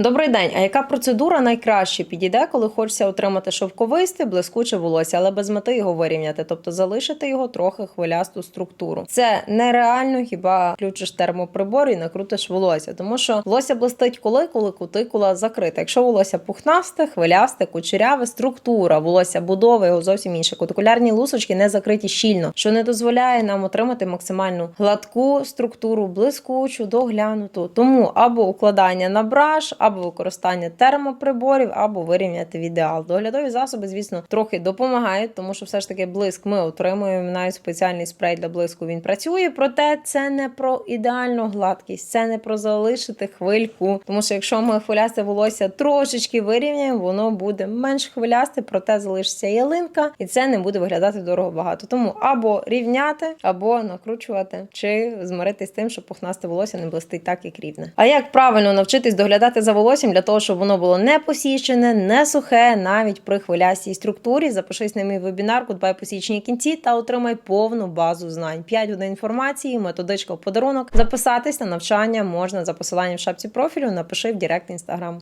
Добрий день. А яка процедура найкраще підійде, коли хочеться отримати шовковисте, блискуче волосся, але без мети його вирівняти, тобто залишити його трохи хвилясту структуру? Це нереально, хіба включиш термоприбор і накрутиш волосся, тому що волосся блистить коли, коли кутикула закрита. Якщо волосся пухнасте, хвилясте, кучеряве, структура волосся будови його зовсім інша. Кутикулярні лусочки не закриті щільно, що не дозволяє нам отримати максимальну гладку структуру, блискучу, доглянуту. Тому або укладання на браш, або використання термоприборів, або вирівняти в ідеал. Доглядові засоби, звісно, трохи допомагають, тому що все ж таки блиск ми отримуємо. Навіть спеціальний спрей для блиску він працює. Проте це не про ідеальну гладкість, це не про залишити хвильку. Тому що якщо ми хвилясте волосся трошечки вирівняємо, воно буде менш хвилясте, проте залишиться ялинка, і це не буде виглядати дорого багато. Тому або рівняти, або накручувати, чи змиритись з тим, що пухнасте волосся не блистить так, як рівне. А як правильно навчитись доглядати за волоссям для того, щоб воно було не посічене, не сухе, навіть при хвилястій структурі? Запишись на мій вебінар, дбай посічені кінці та отримай повну базу знань. 5 годин інформації, методичка подарунок. Записатись на навчання можна за посиланням в шапці профілю. Напиши в Директ Інстаграм.